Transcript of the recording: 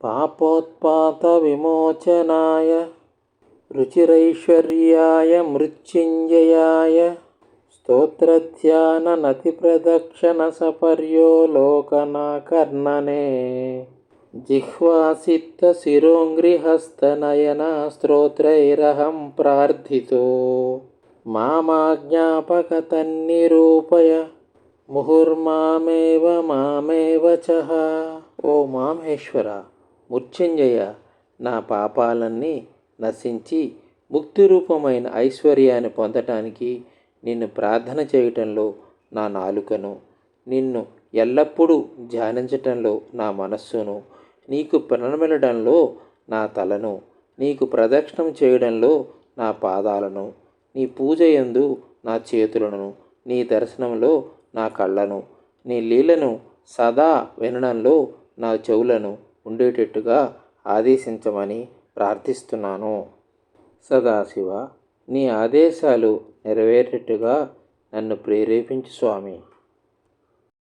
పాపోత్పాత విమోచనాయ రుచిరైశ్వర్యాయ మృత్యుంజయాయ స్తోత్రధ్యాన నతి ప్రదక్షిణ సపర్యోలోకనాకర్ణనే జిహ్వాసిత్త శిరోంగ్రిహస్తనయన స్తోత్రైరహం ప్రార్థితో మామాజ్ఞాపక తన్నిరూపయ మృత్యుంజయ నా పాపాలన్నీ నశించి ముక్తి రూపమైన ఐశ్వర్యాన్ని పొందటానికి నిన్ను ప్రార్థన చేయటంలో నా నాలుకను. నిన్ను ఎల్లప్పుడూ ధ్యానించటంలో నా మనస్సును. నీకు ప్రణమిలడంలో నా తలను. నీకు ప్రదక్షిణం చేయడంలో నా పాదాలను. నీ పూజ యందు నా చేతులను. నీ దర్శనంలో నా కళ్ళను. నీ లీలను సదా వినడంలో నా చెవులను. ఉండేటట్టుగా ఆదేశించమని ప్రార్థిస్తున్నాను. సదాశివ నీ ఆదేశాలు నెరవేరేట్టుగా నన్ను ప్రేరేపించు స్వామి.